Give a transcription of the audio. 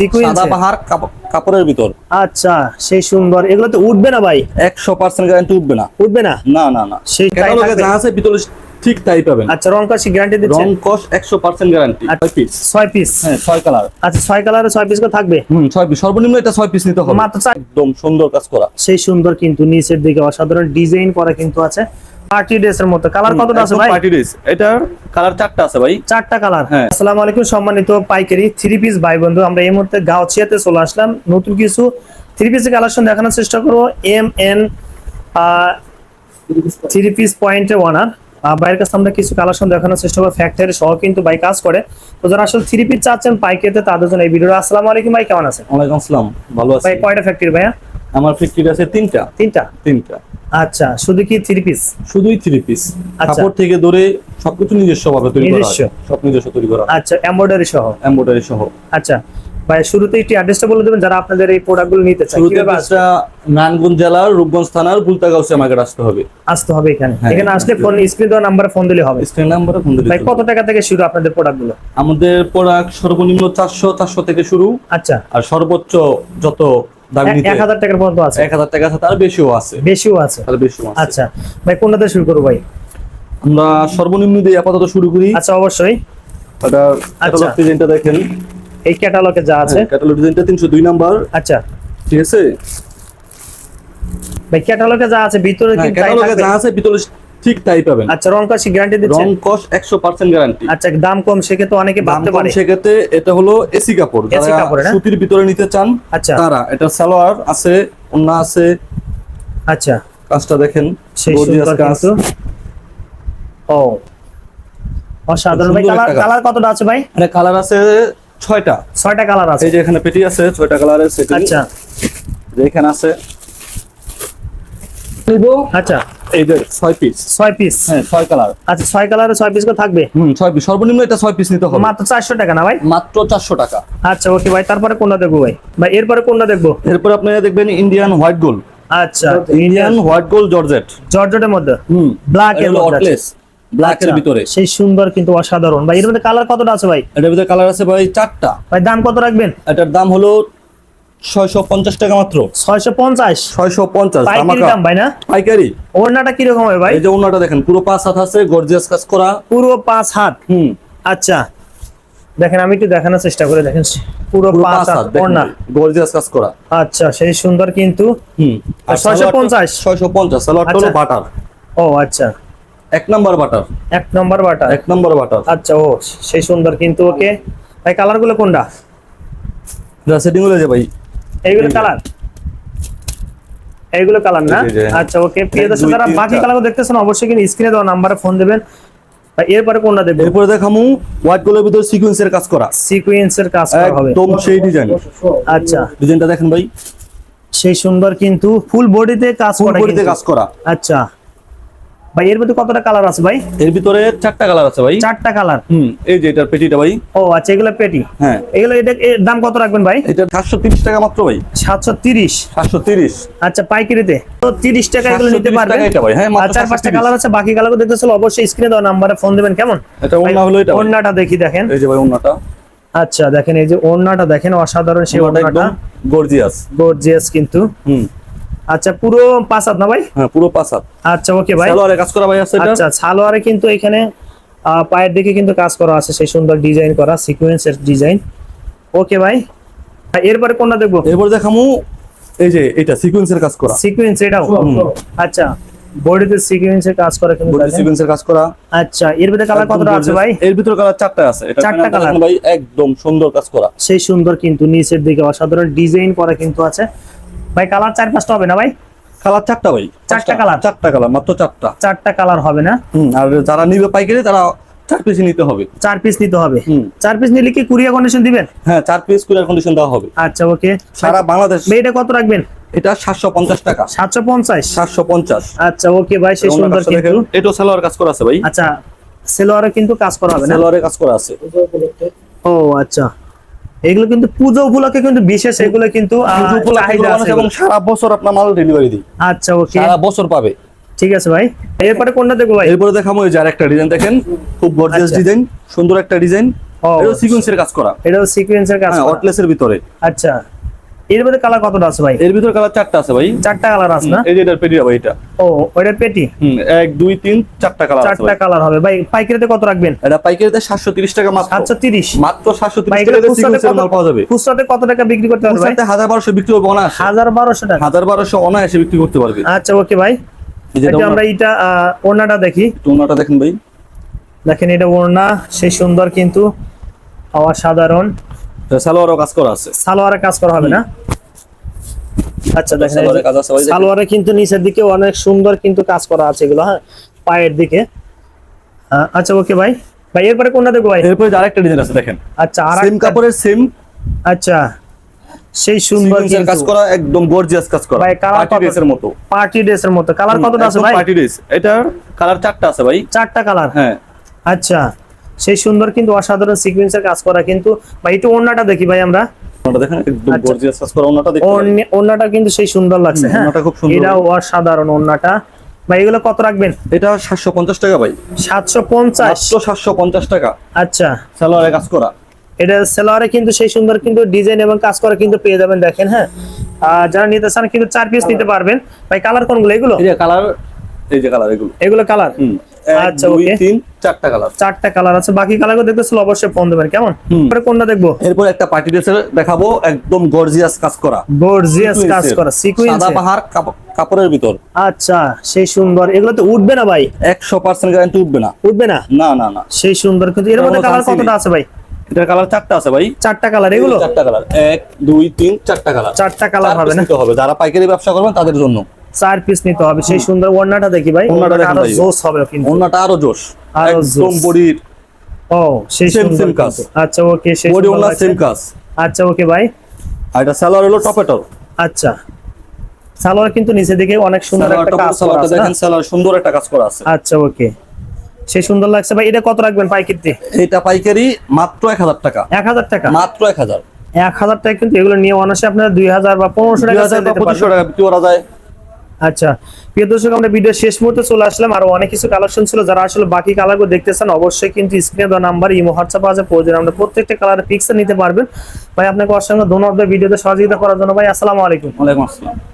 Sequence? সাদা পাহাড় কাপড়ের ভিতর। আচ্ছা সেই সুন্দর। এগুলো তো উঠবে না ভাই? একশো পার্সেন্ট গ্যারান্টি উঠবে না। উঠবে না? না না না। সেই তাই ক্যাটালগে থাকবে? যা আছে ভিতরে ঠিক তাই পাবেন। আচ্ছা রং গ্যারান্টি রং গ্যারান্টি আচ্ছা। পিস পিস হ্যাঁ কালার আচ্ছা ছয় কালারে ছয় পিস করে থাকবে? হুম পিস সর্বনিম্ন এটা পিস নিতে হবে। মাত্র একদম সুন্দর কাজ করা। সেই সুন্দর কিন্তু নিচের দিকে অসাধারণ ডিজাইন করা কিন্তু আছে। পার্টি ড্রেসের মতো। কালার কতটা আছে ভাই? পার্টি ড্রেস এটার কালার চারটা আছে ভাই। চারটা কালার হ্যাঁ। আসসালামু আলাইকুম সম্মানিত পাইকারি থ্রি পিস ভাই বন্ধু আমরা এই মুহূর্তে গাউছিয়াতে চলে আসলাম। নতুন কিছু থ্রি পিসের কালেকশন দেখানোর চেষ্টা করব। এম এন থ্রি পিস পয়েন্টে ওয়ানার বাইরের কাছে আমরা কিছু কালেকশন দেখানোর চেষ্টা করব। ফ্যাক্টরি সহ কিন্তু ভাই কাজ করে। তো যারা আসলে থ্রি পিস চাচ্ছেন পাইকারিতে তাদের জন্য এই ভিডিওটা। আসসালামু আলাইকুম ভাই কেমন আছেন? ওয়ালাইকুম আসসালাম ভালো আছি। ভাই কয়টা ফ্যাক্টরি ভাইয়া? আমার ফ্যাক্টরি আছে তিনটা। তিনটা? তিনটা। আচ্ছা শুধু কি থ্রি পিস শুধুই থ্রি পিস আচ্ছা। কাপড় থেকে ধরে সবকিছু নিজস্ব ভাবে তৈরি করা? সব নিজস্ব তৈরি করা আচ্ছা এমব্রয়ডারি সহ? এমব্রয়ডারি সহ। আচ্ছা ভাই শুরুতে একটি অ্যাড্রেসটা বলে দেবেন যারা আপনাদের এই প্রোডাক্টগুলো নিতে চায়। শুরুতে আসবে? নারায়ণগঞ্জ জেলার রূপগঞ্জ থানার বুলতাগাউসে মার্কেট আসতে হবে। আসতে হবে এখানে। হ্যাঁ। এখানে আসলে ফোন স্ক্রিন দেওয়া নাম্বারে ফোন দিলে হবে। স্ক্রিন নাম্বারে ফোন দিলে ভাই কত টাকা থেকে শুরু আপনাদের প্রোডাক্টগুলো আমাদের প্রোডাক্ট সর্বনিম্ন চারশো চারশো থেকে শুরু। আচ্ছা। আর সর্বোচ্চ যত দামি নিতে এক হাজার টাকার পর্যন্ত আছে। এক হাজার টাকা আছে তার বেশিও আছে। বেশিও আছে। তার বেশিও আছে। আচ্ছা ভাই কোনটাতে শুরু করব ভাই? আমরা সর্বনিম্ন দিয়ে আপাতত শুরু করি। আচ্ছা অবশ্যই। এটা আচ্ছা। ক্যাটালগ ডিজাইনটা দেখেন। এই ক্যাটালগে যা আছে। ক্যাটালগ ডিজাইনটা নাম্বার। আচ্ছা। ঠিক আছে? ভাই ক্যাটালগে যা আছে ভিতরে হ্যাঁ কিন্তু ক্যাটালগে যা আছে ভিতরে ঠিক তাই পাবেন। আচ্ছা রং কাশি গ্যারান্টি রং দিচ্ছেন কস একশো পার্সেন্ট গ্যারান্টি আচ্ছা দাম কম সেক্ষেত্রে অনেকে দাম ভাবতে কম পারে। সেক্ষেত্রে এটা হলো এসি কাপড়। যারা সুতির ভিতরে নিতে চান আচ্ছা। তারা এটা সালোয়ার আছে ওন্না আছে। আচ্ছা। কাজটা দেখেন Gorgeous কাজ। ও অসাধারণ। ভাই কালার কালার কতটা আছে ভাই? এটা কালার আছে ছয়টা। ছয়টা কালার আছে। এই যে এখানে পেটি আছে ছয়টা কালারের সেটিং আচ্ছা। যে এখানে আছে। নিব আচ্ছা। এই যে ছয় পিস ছয় পিস হ্যাঁ ছয় কালার আচ্ছা ছয় কালারে ছয় পিস করে থাকবে? হুম ছয় পিস সর্বনিম্ন এটা ছয় পিস নিতে হবে। মাত্র চারশো টাকা না ভাই? মাত্র চারশো টাকা। আচ্ছা ওকে ভাই তারপরে কোনটা দেখব ভাই? ভাই এরপরে কোনটা দেখব? এরপর আপনারা দেখবেন ইন্ডিয়ান হোয়াইট গোল্ড আচ্ছা ইন্ডিয়ান হোয়াইট গোল্ড জর্জেট জর্জেটের মধ্যে? হুম এর অটলেস ব্ল্যাক এর আচ্ছা, ভিতরে। সেই সুন্দর কিন্তু অসাধারণ। ভাই এর মধ্যে কালার কতটা আছে ভাই? এটার ভিতরে কালার আছে ভাই চারটা। ভাই দাম কত রাখবেন? এটার দাম হলো ছয়শো পঞ্চাশ টাকা মাত্র। ছয়শো পঞ্চাশ? ছয়শো পঞ্চাশ পাইকারি দাম ভাই না? পাইকারি? ওড়নাটা কীরকম হবে ভাই? এই যে ওনাটা দেখেন পুরো পাঁচ হাত আছে গর্জিয়াস কাজ করা। পুরো পাঁচ হাত? হুম। আচ্ছা। দেখেন আমি একটু দেখানোর চেষ্টা করে দেখেন পুরো পাঁচ হাত ওড়না। গর্জিয়াস কাজ করা। আচ্ছা সেই সুন্দর কিন্তু। হুম। আর 650? ছয়শো পঞ্চাশ? সালোয়ারটা হলো আচ্ছা। বাটার। ও আচ্ছা। এক নাম্বার বাটার। এক নম্বর বাটা এক নাম্বার বাটার। আচ্ছা ও সেই সুন্দর কিন্তু ওকে। ভাই কালারগুলো কোনটা? সেটিং হলে যে ভাই এইগুলো কালার এইগুলো কালার না? আচ্ছা ওকে প্রিয় দর্শক যারা বাকি কালারও কালার দেখতেছেন অবশ্যই কিন্তু স্ক্রিনে দেওয়া নাম্বারে ফোন দেবেন। এরপরে কোনটা দেখব? এরপরে দেখামু হোয়াইট কালার ভিতর সিকোয়েন্সের কাজ করা। সিকোয়েন্সের কাজ করা হবে। একদম সেই ডিজাইন আচ্ছা। ডিজাইনটা দেখেন ভাই। সেই সুন্দর কিন্তু ফুল বডিতে কাজ করা ফুল বডিতে কাজ করা। আচ্ছা। ভাই এর মধ্যে কতটা কালার আছে ভাই? এর ভিতরে চারটা কালার আছে ভাই। চারটা কালার হুম এই যে এটার পেটিটা ভাই। ও আচ্ছা এগুলো পেটি। হ্যাঁ। এগুলো এটা এর দাম কত রাখবেন ভাই? এটা সাতশো তিরিশ টাকা মাত্র ভাই। সাতশো তিরিশ। সাতশো তিরিশ। আচ্ছা পাইকারিতে। তো তিরিশ টাকা এগুলো নিতে 730 পারবেন? এটা ভাই, হ্যাঁ, মাত্র আর চার পাঁচটা কালার আছে বাকি কালার দেখতে চলো অবশ্যই স্ক্রিনে দেওয়া নাম্বারে ফোন দেবেন কেমন? এটা ভাই, হলো এটা ভাই। ওড়নাটা দেখি দেখেন। এই যে ভাই ওড়নাটা। আচ্ছা দেখেন এই যে ওড়নাটা দেখেন অসাধারণ সেই ওড়নাটা গর্জিয়াস গর্জিয়াস কিন্তু। হুম। আচ্ছা পুরো পাঁচ হাত না ভাই? হ্যাঁ পুরো পাঁচ হাত। আচ্ছা ওকে ভাই। সালোয়ারে কাজ করা ভাই আছে এটা? আচ্ছা সালোয়ারে কিন্তু এখানে আহ, পায়ের দিকে কিন্তু কাজ করা আছে সেই সুন্দর ডিজাইন করা সিকোয়েন্সের ডিজাইন। ওকে ভাই। এরপরে কোনটা দেখব? এরপর দেখামু এই যে এটা সিকোয়েন্সের কাজ করা। সিকোয়েন্স এটাও? আচ্ছা বডিতে সিকোয়েন্সের কাজ করা কিন্তু বডি সিকোয়েন্সের কাজ করা। আচ্ছা এর ভিতরে কালার কতটা আছে ভাই? এর ভিতরে কালার চারটা আছে। এটা চারটা কালার। ভাই একদম সুন্দর কাজ করা। সেই সুন্দর কিন্তু নিচের দিকে অসাধারণ ডিজাইন করা কিন্তু আছে। ভাই কালার চার পাঁচটা হবে না ভাই? কালার চারটা ভাই। চারটা কালার চারটা কালার মাত্র চারটা। চারটা কালার হবে না? আর যারা নিবে পাইকারি তারা চার পিস নিতে হবে। চার পিস নিতে হবে? চার পিস নিলে কি কুরিয়া কন্ডিশন দিবেন? হ্যাঁ চার পিস কুরিয়ার কন্ডিশন দেওয়া হবে। আচ্ছা ওকে সারা বাংলাদেশ এটা কত রাখবেন? এটা সাতশো পঞ্চাশ টাকা। সাতশো পঞ্চাশ? সাতশো পঞ্চাশ। আচ্ছা ওকে ভাই সেই সুন্দর কিন্তু। এটাও সালোয়ার কাজ করা আছে ভাই। আচ্ছা সেলোয়ারে কিন্তু কাজ করা হবে না? সালোয়ারে কাজ করা আছে। ও আচ্ছা। এগুলো কিন্তু পুজো উপলক্ষে কিন্তু বিশেষ এগুলো কিন্তু এবং সারা বছর আপনার মাল ডেলিভারি দিই আচ্ছা ওকে সারা বছর পাবে। ঠিক আছে ভাই। এরপরে কোনটা দেখব ভাই? এরপরে দেখাবো এই যে আরেকটা ডিজাইন দেখেন। খুব গর্জিয়াস আচ্ছা। ডিজাইন সুন্দর একটা ডিজাইন ও এটা সিকোয়েন্সের কাজ করা। এটা সিকোয়েন্সের কাজ হ্যাঁ করা। অটলেসের ভিতরে। আচ্ছা। এর মধ্যে কালার কতটা আছে ভাই? এর ভিতরে কালার চারটা আছে ভাই। চারটা কালার আছে না? এই যে এটার পেটি ভাই এটা। ও ওইটার পেটি? হুম এক দুই তিন চারটা কালার আছে চারটা কালার হবে। ভাই পাইকারিতে কত রাখবেন? এটা পাইকারিতে সাতশো তিরিশ টাকা মাত্র। আচ্ছা তিরিশ। মাত্র সাতশো ভাই তিরিশ এগুলো টাকা সিকোয়েন্সের মাল পাওয়া যাবে। খুচরাতে কত টাকা বিক্রি করতে হবে ভাই? খুচরাতে হাজার বারোশো বিক্রি করব অনায়াসে। হাজার বারোশো টাকা। হাজার বারোশো অনায়াসে বিক্রি করতে পারবে। আচ্ছা ওকে ভাই। এই যে এটা এটা আমরা এটা আহ, ওড়নাটা দেখি। দেখেন ভাই। দেখেন এটা ওড়না সেই সুন্দর কিন্তু। অসাধারণ। সালোয়ারও কাজ করা আছে। সালোয়ারে কাজ করা হবে না? আচ্ছা দেখেন সালোয়ারে কিন্তু নিচের দিকে অনেক সুন্দর কিন্তু কাজ করা আছে এগুলো হ্যাঁ? পায়ের দিকে। আচ্ছা ওকে ভাই। ভাই এরপরে কোনটা দেখব ভাই? এরপরে আরেকটা ডিজাইন আছে দেখেন। আচ্ছা আর সেম কাপড়ের সেম আচ্ছা সেই সুন্দর কাজ করা একদম গর্জিয়াস কাজ করা। ভাই, colour পার্টি ড্রেসের মতো। পার্টি ড্রেসের মতো। কালার কতটা আছে ভাই? পার্টি ড্রেস এটার কালার চারটা আছে ভাই। চারটা কালার হ্যাঁ। আচ্ছা। সেই সুন্দর কিন্তু অসাধারণ সিকোয়েন্সের কাজ করা কিন্তু। ভাই একটু ওড়নাটা দেখি ভাই আমরা। একদম আচ্ছা। ওড়নাটা কিন্তু সেই সুন্দর লাগছে হ্যাঁ? ওড়নাটা খুব সুন্দর। এটাও অসাধারণ ওড়নাটা। ভাই এগুলো কত রাখবেন? এটা সাতশো পঞ্চাশ টাকা ভাই। সাতশো পঞ্চাশ। মাত্র সাতশো পঞ্চাশ টাকা। আচ্ছা। সালোয়ারে কাজ করা। এটা সেলোয়ারে কিন্তু সেই সুন্দর কিন্তু ডিজাইন এবং কাজ করা কিন্তু পেয়ে যাবেন দেখেন হ্যাঁ? আর যারা নিতে চান কিন্তু চার পিস নিতে পারবেন। ভাই কালার কোনগুলো এগুলো? এই যে কালার এই যে কালার এগুলো। এগুলো কালার আচ্ছা, দুই তিন চারটা কালার চারটা কালার আছে। বাকি কালারগুলো দেখতে অবশ্যই ফোন দেবেন কেমন? পরে কোনটা দেখব? এরপর একটা পার্টি ড্রেসের দেখাবো একদম গর্জিয়াস কাজ করা। গর্জিয়াস কাজ করা সিকুয়েন্স সাদা পাহাড় কাপড়ের ভিতর। আচ্ছা সেই সুন্দর। এগুলো তো উঠবে না ভাই? একশো পার্সেন্ট গ্যারান্টি উঠবে না। উঠবে না? না না না। সেই সুন্দর কিন্তু। এর মধ্যে কালার কতটা আছে ভাই? এটার কালার চারটা আছে ভাই। চারটা কালার এগুলো? চারটা কালার এক দুই তিন চারটা কালার চারটা কালার হবে না? হবে। যারা পাইকারি ব্যবসা করবেন তাদের জন্য। চার পিস নিতে হবে। সেই সুন্দর ওড়নাটা দেখি ভাই। ওড়নাটা আরও। জোস হবে কিন্তু। অন্যটা আরও জোশ আরও একদম জোশ। বডির ও সেই সুন্দর কাজ। আচ্ছা ওকে সেই বডি সেম কাজ। আচ্ছা ওকে ভাই। আর এটা সালোয়ার হলো টপেটর আচ্ছা। সালোয়ার কিন্তু নিচে দিকে অনেক সুন্দর একটা কাজ করা আছে দেখেন সালোয়ার সুন্দর একটা কাজ করা আছে। আচ্ছা ওকে। সেই সুন্দর লাগছে ভাই। এটা কত রাখবেন পাইকিতে এটা পাইকারি মাত্র এক হাজার টাকা। এক হাজার টাকা? মাত্র এক হাজার। এক হাজার টাকা কিন্তু এগুলো নিয়ে অনাসে আপনারা দুই হাজার বা পনেরোশো দুই টাকা হাজার sale বা দিতে পঁচিশশো পারবেন। টাকা বিক্রি করা যায়। আচ্ছা প্রিয় দর্শক, আমরা ভিডিও শেষ মুহূর্তে চলে আসলাম। আর অনেক কিছু কালেকশন ছিল, যারা আসলে বাকি কালারগুলো চান অবশ্যই কিন্তু স্ক্রিনে দেওয়া নাম্বার ইমো হোয়াটসঅ্যাপ আছে, প্রয়োজন আমরা প্রত্যেকটা কালার পিকচার নিতে পারবেন। ভাই, আপনাকে অসংখ্য ধন্যবাদ, ভিডিওতে সহযোগিতা করার জন্য। ভাই, আসসালামু আলাইকুম। ওয়ালাইকুম আসসালাম।